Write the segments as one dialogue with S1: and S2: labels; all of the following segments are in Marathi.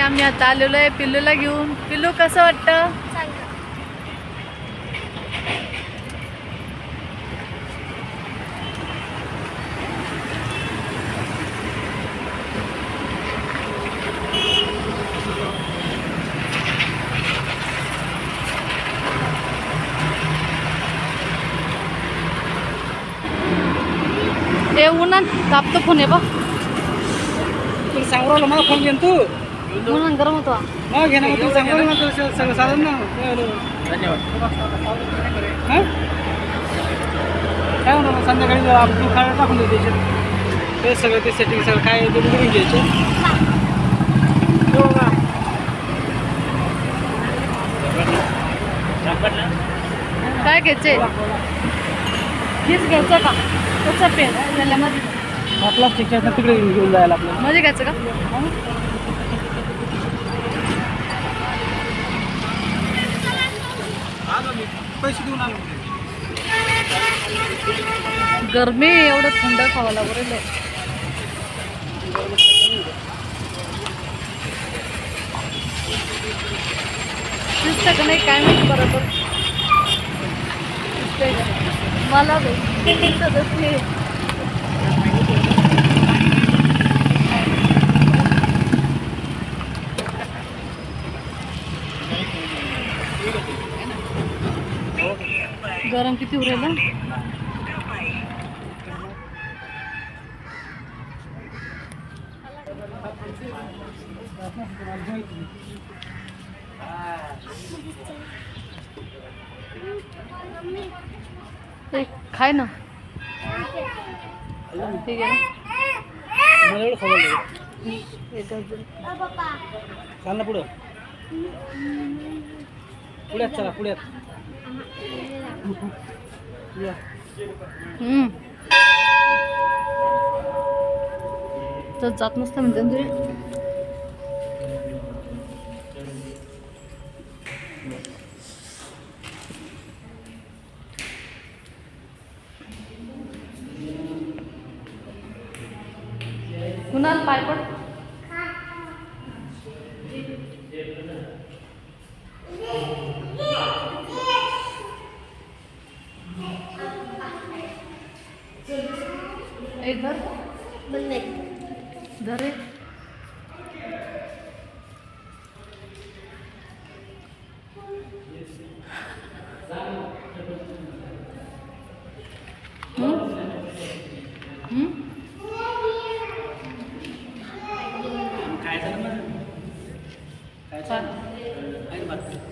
S1: आम्ही आता आलेलो आहे पिल्लूला घेऊन. पिल्लू कसं वाटतं? ते उन्हात तापतो फोन आहे बा
S2: तुला सांगू राहिलो मला फोन घेऊन तू.
S1: उन्हात गरम होतो. हा.
S2: मग घे ना मग तुला सांगू राहिलो ना तुला सगळं साधन ना.
S3: धन्यवाद.
S2: हा? काय म्हणतो मग संध्याकाळी जर आपण तू खायला टाकून देऊ त्याच्यात. ते सगळं ते सेटिंग सगळं काय आहे ते बघून घ्यायचे. हो का?
S1: काय घ्यायचे हेच घ्यायचं का? कसं पेन मध्ये
S2: हा प्लास्टिकच्या तिकडे घेऊन जायला आपल्याला.
S1: मध्ये घ्यायचं का?
S2: पैसे देऊन आलो
S1: गरमी एवढं थंड खावं लागेल दिसतं का नाही काय माहिती बरोबर दिसतंय का? मला बाई गरम किती उरेल ना खाय ना. ठीक आहे
S2: मला एवढं खबर. चाल ना पुढं. पुढ्यात चला पुढ्यात.
S1: तर जात नसतं म्हणते तुझे कुणाल पायपट पड इधर इधर है हम्म? हम्म?
S2: काय झालं मग? काय
S1: चाल.
S2: झालं? आहे ना बात?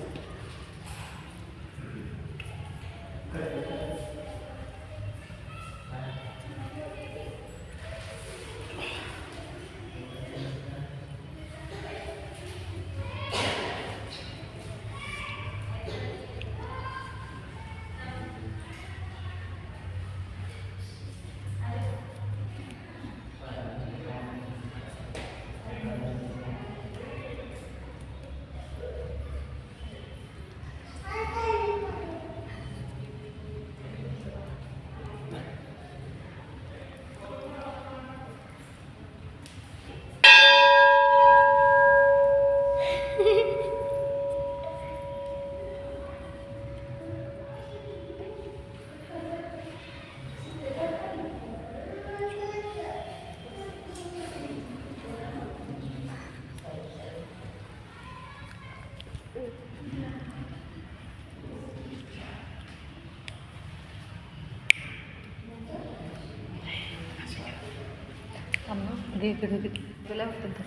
S1: थांब ना. घे इकडे तर.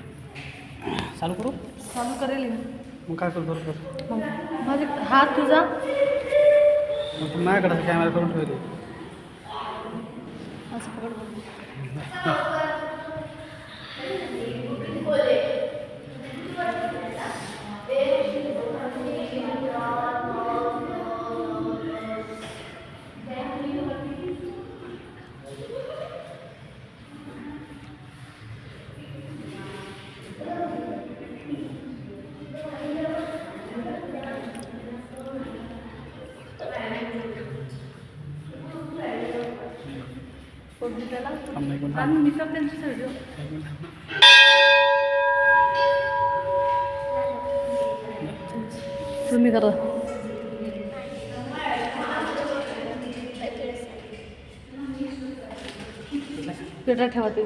S2: चालू करू?
S1: चालू करेल.
S2: मग काय करू बरोबर
S1: मग माझे हात तुझा?
S2: मग तू माझ्याकडे कॅमेरा करून ठेवते.
S1: असं पकड
S2: थांब ना.
S3: तुम्ही करा पेटा ठेवा ते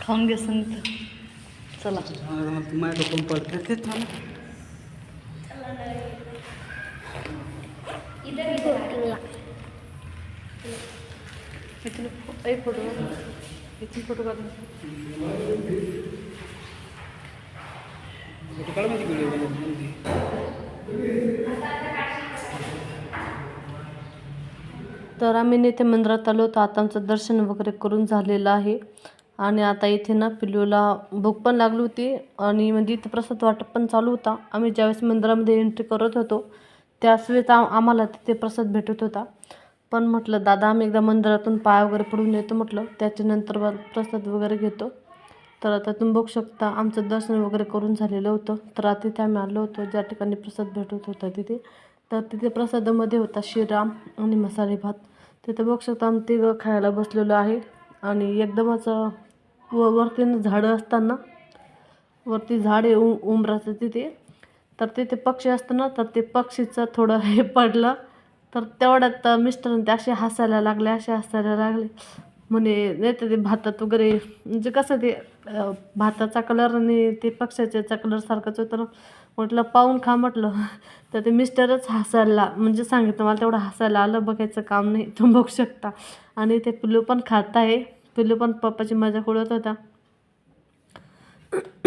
S3: खाऊन घे संगीत चला.
S2: तुम्हाला पण पडते तेच थांब ना.
S3: इथून एक फोटो इथून फोटो काढून
S2: फोटो काढ माहिती व्हिडिओ
S3: तर आम्ही नेते मंदिरात आलो तर आता आमचं दर्शन वगैरे करून झालेलं आहे. आणि आता इथे ना पिल्लूला भूक पण लागली होती. आणि म्हणजे इथं प्रसाद वाटप पण चालू होता. आम्ही ज्यावेळेस मंदिरामध्ये एंट्री करत होतो त्याच वेळेस आम्हाला तिथे प्रसाद भेटत होता. पण म्हटलं दादा आम्ही एकदा मंदिरातून पाय वगैरे पडून येतो म्हटलं. त्याच्यानंतर मग प्रसाद वगैरे घेतो. तर आता तुम्ही बघू शकता आमचं दर्शन वगैरे करून झालेलं होतं. तर तिथे आम्ही आलो होतो ज्या ठिकाणी प्रसाद भेटत होता तिथे. तर तिथे प्रसादामध्ये होता श्रीराम आणि मसाले भात. तिथे बघू शकता आम्ही तिघं खायला बसलेलो आहे. आणि एकदमच व वरती झाडं असताना वरती झाड आहे उ उंबराचं तिथे. तर तिथे पक्षी असतं ना तर ते पक्षीचं थोडं हे पडलं. तर तेवढ्यात मिस्टर ते असे हसायला लागले असे हसायला लागले. म्हणे नाही तर ते भातात वगैरे म्हणजे कसं ते भाताचा कलर आणि ते पक्षाच्याचा कलरसारखंच होतं म्हटलं पाहून खा म्हटलं. तर ते मिस्टरच हसायला म्हणजे सांगितलं मला तेवढं हसायला आलं बघायचं काम नाही तुम्ही बघू शकता. आणि ते पिल्लू पण खात आहे. पिल्लू पण पप्पाची मजा उडवत होता.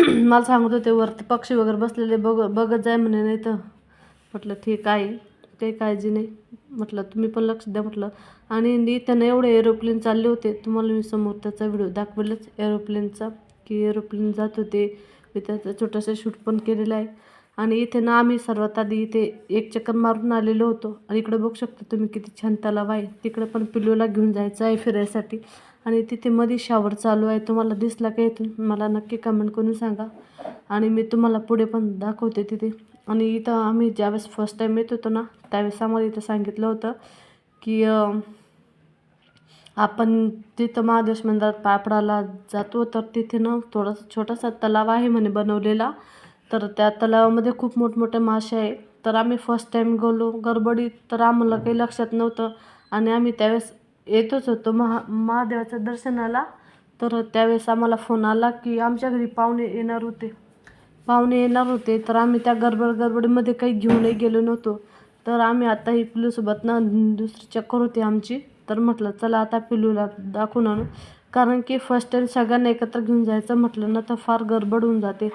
S3: मला सांगत होते वरती पक्षी वगैरे बसलेले बघ बघत जाय म्हणे नाही तर म्हटलं ठीक आहे. काही काळजी नाही. म्हटलं तुम्ही पण लक्ष द्या म्हटलं. आणि इथं एवढे एरोप्लेन चालले होते तुम्हाला मी समोर त्याचा व्हिडिओ दाखवलाच. एरोप्लेनचा की एरोप्लेन जात होते. मी त्याचा छोटासा शूट पण केलेला आहे. आणि इथे ना आम्ही सर्वात आधी इथे एक चक्कर मारून आलेलो होतो. आणि इकडे बघू शकता तुम्ही किती छान तलाव आहे. तिकडे पण पिल्लूला घेऊन जायचं आहे फिरायसाठी. आणि तिथे मध्ये शावर चालू आहे. तुम्हाला दिसला का इथून? मला नक्की कमेंट करून सांगा. आणि मी तुम्हाला पुढे पण दाखवते तिथे. आणि इथं आम्ही ज्यावेळेस फर्स्ट टाईम येत होतो ना त्यावेळेस आम्हाला इथं सांगितलं होतं की आपण तिथं महादेश मंदिरात पापडाला जातो तर तिथे ना थोडासा छोटासा तलाव आहे म्हणे बनवलेला. तर त्या तलावामध्ये खूप मोठमोठे मासे आहे. तर आम्ही फर्स्ट टाईम गेलो गडबडीत तर आम्हाला काही लक्षात नव्हतं. आणि आम्ही त्यावेळेस येतच होतो महा महादेवाच्या दर्शनाला. तर त्यावेळेस आम्हाला फोन आला की आमच्या घरी पाहुणे येणार होते. पाहुणे येणार होते तर आम्ही त्या गडबड गडबडीमध्ये काही घेऊनही गेलो नव्हतो. तर आम्ही आता ही पिलूसोबत ना दुसरी चक्कर होती आमची. तर म्हटलं चला आता पिल्लूला दाखवून आणू. कारण की फर्स्ट टाईम सगळ्यांना एकत्र घेऊन जायचं म्हटलं ना तर फार गडबड होऊन जाते.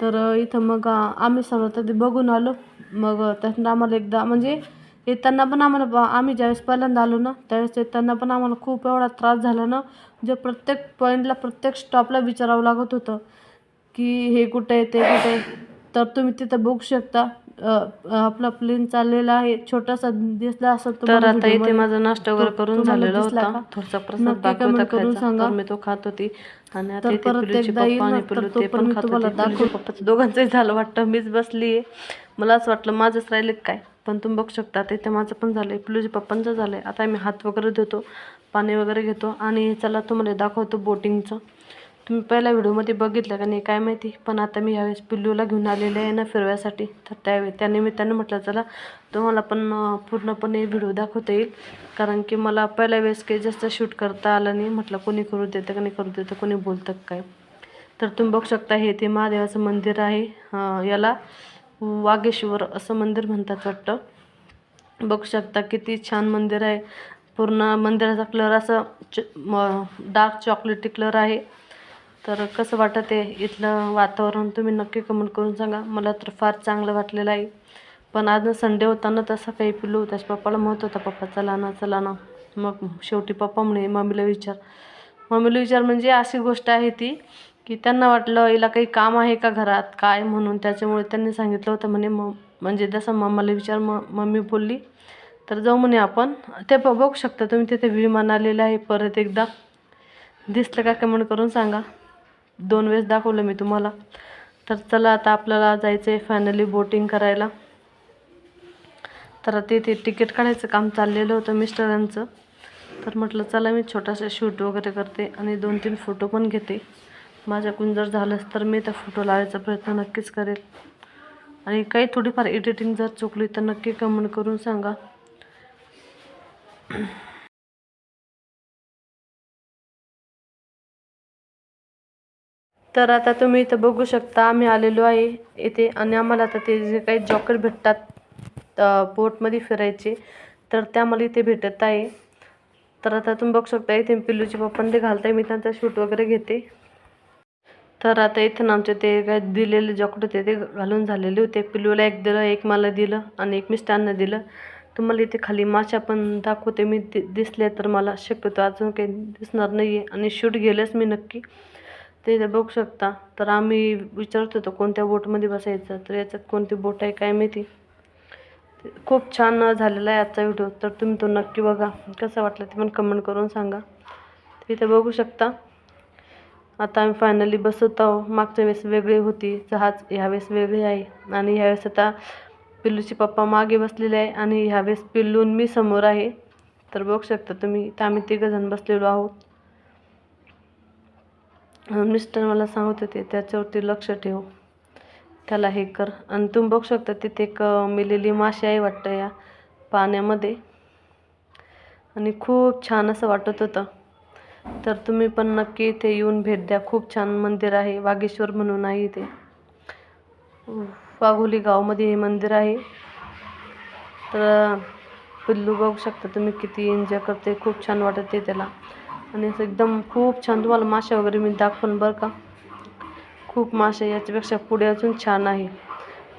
S3: तर इथं मग आम्ही सर्व तरी बघून आलो. मग अ, आम्हाला एकदा म्हणजे येताना पण आम्हाला आम्ही ज्यावेळेस पहिल्यांदा आलो ना त्यावेळेस येताना पण आम्हाला खूप एवढा त्रास झाला ना म्हणजे प्रत्येक पॉईंटला प्रत्येक स्टॉपला विचारावं लागत होतं. की हे कुठं आहे ते कुठं आहे? तर तुम्ही तिथं बघू शकता. आपला प्लेन चाललेला आहे. छोटासा दिसला असं
S4: तर आता इथे माझा नाश्ता वगैरे करून झालेला होता? थोडासा प्रसाद बाकी होता
S3: करून सांगा.
S4: मी तो खात होती. आणि आता इथे पिलूचे पप्पा आणि पिलू
S3: तो पण मी
S4: खात होते. पप्पाचं दोघांचंही झालं वाटतं. मीच बसली आहे. मला असं वाटलं माझंच राहिले काय? पण तुम्ही बघू शकता आता इथे माझं पण झालंय. पिलूच्या पप्पांचं झालंय. आता आम्ही हात वगैरे धुतो पाणी वगैरे घेतो. आणि चला तुम्हाला दाखवतो बोटिंगचं तुम्ही पहिल्या व्हिडिओमध्ये बघितलं का नाही काय माहिती. पण आता मी यावेळेस पिल्लूला घेऊन आलेले आहे ना फिरव्यासाठी. तर त्यावेळी त्यानिमित्ताने म्हटलं चला तुम्हाला पण पूर्णपणे व्हिडिओ दाखवता येईल. कारण की मला पहिल्या वेळेस काही जास्त शूट करता आलं नाही. म्हटलं कोणी करू देतं का नाही करू देतं कोणी बोलतं काय? तर तुम्ही बघू शकता हे ते महादेवाचं मंदिर आहे. याला
S3: वागेश्वर असं मंदिर म्हणतात वाटतं. बघू शकता किती छान मंदिर आहे. पूर्ण मंदिराचा कलर असं च डार्क चॉकलेटी कलर आहे. तर कसं वाटत आहे इथलं वातावरण? तुम्ही नक्की कमेंट करून सांगा. मला तर फार चांगलं वाटलेलं आहे. पण आज संडे होताना तसा तसं काही पिल्लू त्याच्या पप्पाला म्हणत होता पप्पा चला ना चला ना. मग शेवटी पप्पा म्हणे मम्मीला विचार. मम्मीला विचार म्हणजे अशी गोष्ट आहे ती की त्यांना वाटलं हिला काही काम आहे का घरात? काय? म्हणून त्याच्यामुळे त्यांनी सांगितलं होतं म्हणे म म्हणजे जसं मम्माला विचार म मम्मी बोलली. तर जाऊ म्हणे आपण. ते बघू शकता तुम्ही तिथे विमान आलेलं आहे परत एकदा. दिसलं का कमेंट करून सांगा. दोन वेळेस दाखवलं मी तुम्हाला. तर चला आता आपल्याला जायचं आहे फायनली बोटिंग करायला. तर तिथे तिकीट काढायचं काम चाललेलं होतं मिस्टरांचं. तर म्हटलं चला मी छोटासा शूट वगैरे करते आणि दोन तीन फोटो पण घेते. माझ्याकडून जर झालंच तर मी त्या फोटो लावायचा प्रयत्न नक्कीच करेल. आणि काही थोडीफार एडिटिंग जर चुकली तर नक्की कमेंट करून सांगा. तर आता तुम्ही इथं बघू शकता आम्ही आलेलो आहे. इथे आणि आम्हाला आता ते जे काही जॉकेट भेटतात बोटमध्ये फिरायचे तर ते आम्हाला इथे भेटत आहे. तर आता तुम्ही बघू शकता इथे पिल्लूचे पप्पा ते घालताय. मी त्यांचा शूट वगैरे घेते. तर आता इथं आमचे ते काय दिलेले जॉकेट होते ते घालून झालेले होते. पिल्लूला एक दिलं एक मला दिलं आणि एक मिस्टांना दिलं. तुम्हाला इथे खाली माशा पण दाखवते. मी दि दिसले तर मला शक्यतो अजून काही दिसणार नाही आहे आणि शूट गेलंच मी नक्की ते बघू शकता तर आम्ही विचारत होतो कोणत्या बोटमध्ये बसायचं तर याच्यात कोणती बोट आहे काय माहिती. खूप छान झालेला आहे आजचा व्हिडिओ तर तुम्ही तो नक्की बघा. कसा वाटला ते पण कमेंट करून सांगा. तर इथे बघू शकता. आता आम्ही फायनली बसत आहो. मागच्या वेळेस वेगळी होती जहाज ह्यावेळेस वेगळी आहे. आणि ह्यावेळेस आता पिल्लूचे पप्पा मागे बसलेले आहे आणि ह्यावेळेस पिल्लून मी समोर आहे. तर बघू शकता तुम्ही तर आम्ही तिघंजण बसलेलो आहोत. मिस्टर मला सांगत होते त्याच्यावरती लक्ष ठेव. त्याला हे कर. आणि तुम्ही बघू शकता तिथे एक मिलेली माशी आहे वाटतं या पाण्यामध्ये. आणि खूप छान असं वाटत होतं. तर तुम्ही पण नक्की इथे येऊन भेट द्या. खूप छान मंदिर आहे. वागेश्वर म्हणून आहे इथे. वाघोली गावमध्ये हे मंदिर आहे. तर पिल्लू बघू शकता तुम्ही किती एन्जॉय करते खूप छान वाटते त्याला. आणि असं एकदम खूप छान. तुम्हाला माशा वगैरे मी दाखवून बरं का. खूप मासे याच्यापेक्षा पुढे अजून छान आहे.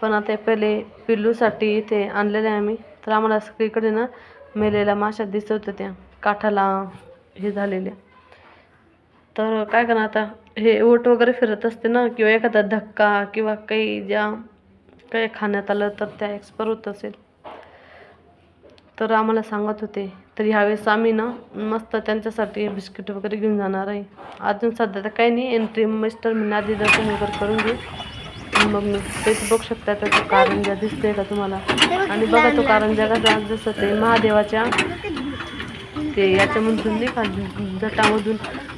S3: पण आता पहिले पिल्लूसाठी इथे आणलेले आहे आम्ही. तर आम्हाला सगळीकडे ना मेलेल्या माशा दिसत होत्या काठाला हे झालेल्या. तर काय करणार आता? हे ओट वगैरे फिरत असते ना किंवा एखादा धक्का किंवा काही ज्या काही खाण्यात आलं तर त्या एक्सपर होत असेल. तर आम्हाला सांगत होते तर ह्यावेळेस आम्ही ना मस्त त्यांच्यासाठी बिस्किट वगैरे घेऊन जाणार आहे. अजून सध्या तर काही नाही. एंट्री मिस्टर मी आधी दर्शन वगैरे करून घेऊ मग मी तेच बघू शकता. त्याचं कारंजा दिसते का तुम्हाला? आणि बघा तो कारंजा कसा जसं ते महादेवाच्या. ते याच्यामधून नाही का जटामधून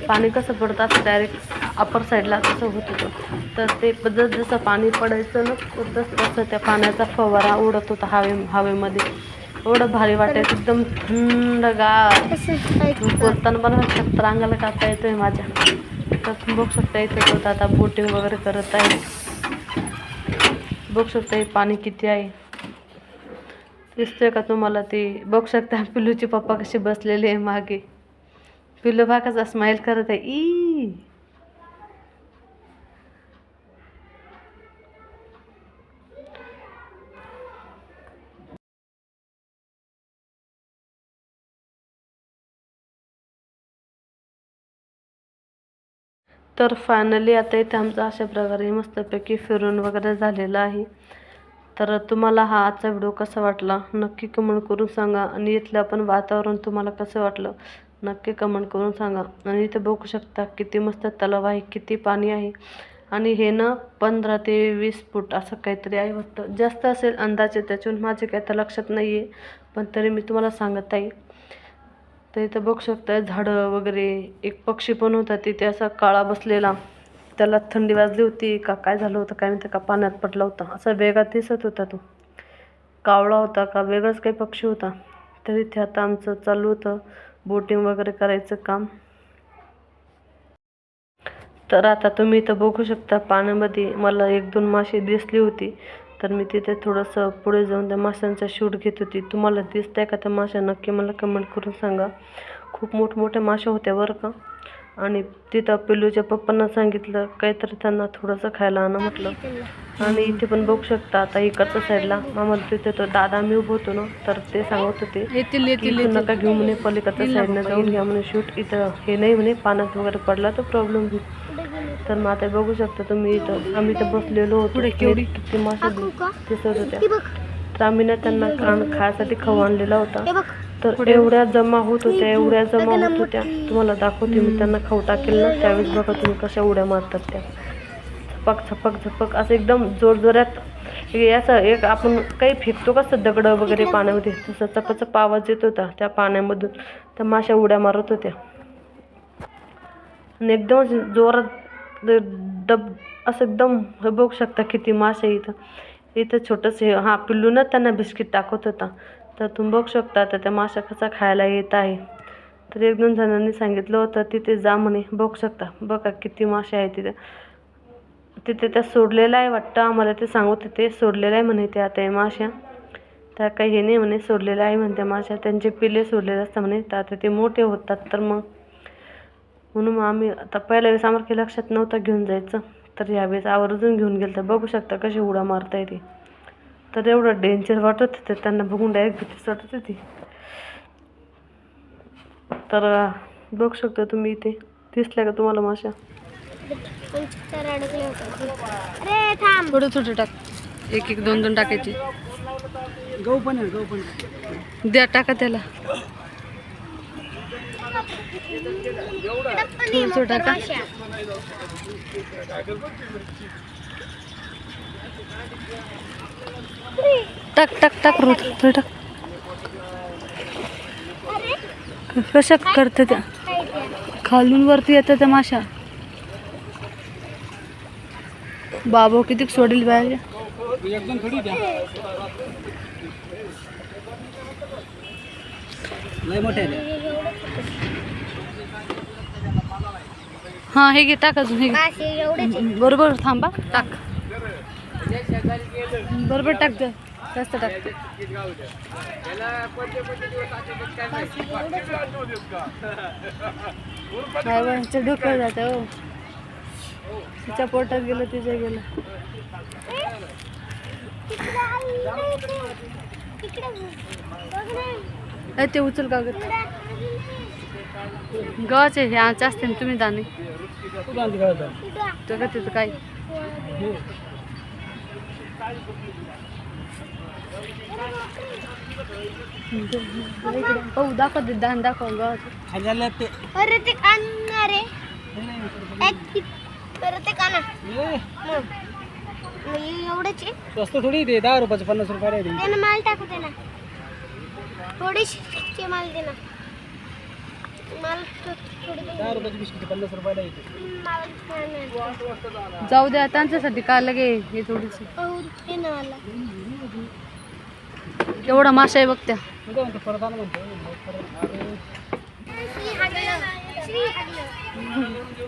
S3: पाणी कसं पडतं असं डायरेक्ट अपर साईडला तसं होत होतं. तर ते जस जसं पाणी पडायचं ना तसं तसं त्या पाण्याचा फवारा उडत होता हवे हवेमध्ये. एवढं भारी वाटायचं एकदम थंडगार बोलताना मला तर अंगाला कापता येतोय माझ्या. तर बघू शकता इथे तो आता बोटिंग वगैरे करत आहे. बघू शकता हे पाणी किती आहे? दिसतोय का तुम्हाला ते? बघू शकता पिल्लूचे पप्पा कसे बसलेले आहे मागे. पिल्लू भागाचा स्माईल करत आहे ई तर फायनली आता इथे आमचं अशा प्रकारे मस्तपैकी फिरून वगैरे झालेलं आहे. तर तुम्हाला हा आजचा व्हिडिओ कसा वाटला? नक्की कमेंट करून सांगा. आणि इथलं पण वातावरण तुम्हाला कसं वाटलं? नक्की कमेंट करून सांगा. आणि इथे बघू शकता किती मस्त तलाव आहे किती पाणी आहे. आणि हे ना पंधरा ते वीस फूट असं काहीतरी आहे वाटतं. जास्त असेल अंदाजे त्याच्याहून माझे काय तर लक्षात नाही आहे पण तरी मी तुम्हाला सांगत आहे तर इथं बघू शकता झाडं वगैरे एक पक्षी पण होता तिथे असा काळा बसलेला. त्याला थंडी वाजली होती का काय झालं होतं काय माहिती का पाण्यात पडला होता. असा वेगळा दिसत होता तो. कावळा होता का वेगळाच काही पक्षी होता. तर इथे आता आमचं चालू होतं बोटिंग वगैरे करायचं काम. तर आता तुम्ही इथं बघू शकता पाण्यामध्ये मला एक दोन मासे दिसली होती. तर मी तिथे थोडंसं पुढे जाऊन त्या माशांचा शूट घेत होती. तुम्हाला दिसतंय का त्या माशा? नक्की मला कमेंट करून सांगा. खूप मोठमोठ्या माशा होत्या बरं का. आणि तिथं पिल्लूच्या पप्पांना सांगितलं काहीतरी त्यांना थोडंसं खायला आणा म्हटलं. आणि इथे पण बघू शकता आता इकडच्या साईडला आम्हाला तिथे तो दादा मी उभं होतो ना तर ते सांगत होते की नका घेऊ म्हणे पलीकडच्या साईडनं जाऊन घ्या म्हणे शूट. इथं हे नाही म्हणे पाण्यात वगैरे पडला तर प्रॉब्लेम होईल तर मग आता बघू शकता तुम्ही इथं. आम्ही इथं बसलेलो होतो.
S1: केवढी?
S3: किती मासे दिसत होत्या. तर आम्ही ना त्यांना खाण खायसाठी खाऊ आणलेला होता. तर एवढ्या जमा होत होत्या एवढ्या जमा होत होत्या. तुम्हाला दाखवते मी त्यांना खाऊ टाकेल ना. त्यावेळेस बघा तुम्ही कशा उड्या मारतात त्या. झपक झपक झपक. असं एकदम जोरजोरात असं एक आपण काही फेकतो कसं दगडं वगैरे पाण्यामध्ये? तसं चपचप आवाज येत होता त्या पाण्यामधून. त्या माश्या उड्या मारत होत्या. आणि एकदम जोरात डब असं एकदम हे बघू शकता किती मासे इथं. इथं छोटंसं हे हां पिल्लूनच त्यांना बिस्किट टाकत होता. तर तुम्ही बघू शकता तर त्या माशा कसा खायला येत आहे. तर एक दोन जणांनी सांगितलं होतं तिथे जा म्हणे बघू शकता. बघा किती मासे आहेत तिथे. तिथे त्या सोडलेलं आहे वाटतं आम्हाला ते सांगत होते सोडलेलं आहे म्हणे त्या त्या माश्या. त्या काही हे नाही म्हणे सोडलेलं आहे म्हणते माश्या. त्यांचे पिले सोडलेले असतात म्हणे. तर आता ते मोठे होतात तर मग म्हणून मग आम्ही आता पहिल्या वेळेस आम्हाला काही लक्षात नव्हतं घेऊन जायचं. तर यावेळेस आवर्जून घेऊन गेलं तर बघू शकता कशी उड्या मारता येते. तर एवढं डेंजर वाटत होते. त्यांना बघून डायरेक्ट भीतीच वाटत होती. तर बघू शकता तुम्ही इथे. दिसल्या का तुम्हाला माशा
S5: अरे थांब.
S1: थोडं थोडं टाक. एक एक दोन दोन टाकायचे.
S2: गहू पण आहे गहू पण.
S1: द्या टाका त्याला. थोडं थोडं टाका टक टक टक रोज टक. टाक करते त्या? खालून वरती येतं त्या माशा. बाबो किती सोडील बाहेर.
S2: लय मोठ्या
S1: हा हे घे टाक अजून हे घे. बरोबर थांबा टाक. बरोबर टाक जा. जास्त टाक. नाही बा, हिच्या डोक्यावर जाते हो. तिच्या पोटात गेलं तिच्या गेलं.
S5: तिकडे
S1: ते उचल का गव्हाचे हे आमचे असते ना तुम्ही दाणे. तर का तिथं काय?
S2: हे.
S1: हो दाखव ते दाणे दाखव गव्हाचे.
S2: ते
S5: अरे ते
S2: हे.
S5: एवढेच
S2: थोडी ते दहा रुपयाचे पन्नास रुपये
S5: माल टाकू दे ना थोडीशी माल दे ना माल थो- थोडी दे.
S2: दहा रुपयाची बिस्किट पन्नास रुपयाला येते
S5: माल खाणार.
S1: जाऊ द्या त्यांच्यासाठी काय लगे हे थोडीशी
S5: पाहू दे ना मला
S1: एवढा माशा आहे बघ त्या
S2: मी काय म्हणतो परत आणा म्हणतो परत अरे,
S5: श्री हागलं. श्री हागलं.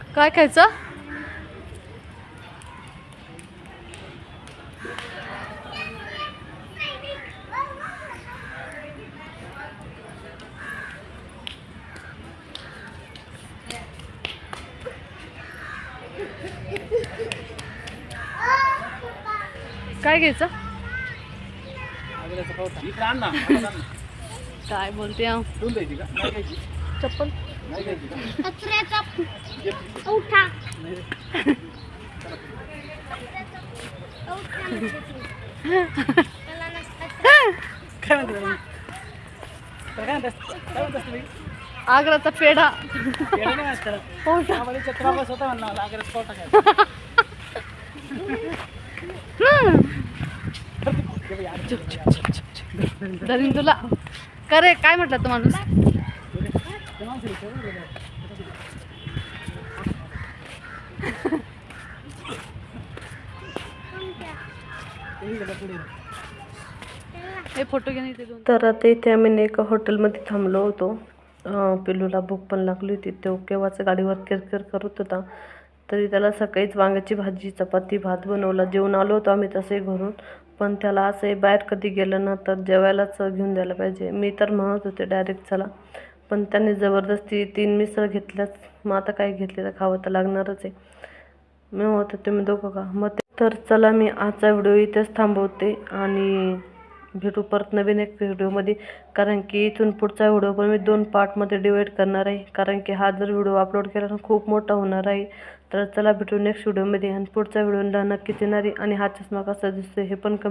S1: काय खायचं काय घ्यायचं. काय बोलते. चप्पल?
S5: कचऱ्याचा औठा
S2: काय म्हणते काय काय तुम्ही
S1: आग्राचा पेढा.
S2: येडं नाही वाटतं.
S1: हो
S2: आम्हाला होता म्हणला लागेल कोटा काय
S1: धरीन तुला. करे काय म्हटलं तो माणूस? फोटो
S3: तर आता इथे आम्ही एका हॉटेलमध्ये थांबलो होतो. पिल्लूला भूक पण लागली होती. तो केव्हाच गाडीवर किरकिर करत होता. तरी त्याला सकाळीच वांग्याची भाजी चपाती भात बनवला. जेवण आलो होतो आम्ही तसे घरून. पण त्याला असंही बाहेर कधी गेलं ना तर जेवायलाच घेऊन द्यायला पाहिजे. मी तर म्हणत होते डायरेक्ट चला. पण त्यांनी जबरदस्ती तीन मिसळ घेतल्याच मग आता काय घेतले तर खावं तर लागणारच आहे. मी म्हणत तुम्ही दोघं का मग तर चला मी आजचा व्हिडिओ इथेच थांबवते आणि भेटू परत नवीन एक व्हिडिओमध्ये. कारण की इथून पुढचा व्हिडिओ पण मी दोन पार्टमध्ये डिवाईड करणार आहे. कारण की हा जर व्हिडिओ अपलोड केला तर खूप मोठा होणार आहे. तर चला भेटू नेक्स्ट व्हिडिओमध्ये. आणि पुढचा व्हिडिओला नक्कीच येणार आहे आणि हा चष्मा कसा दिसतो हे पण कमेंट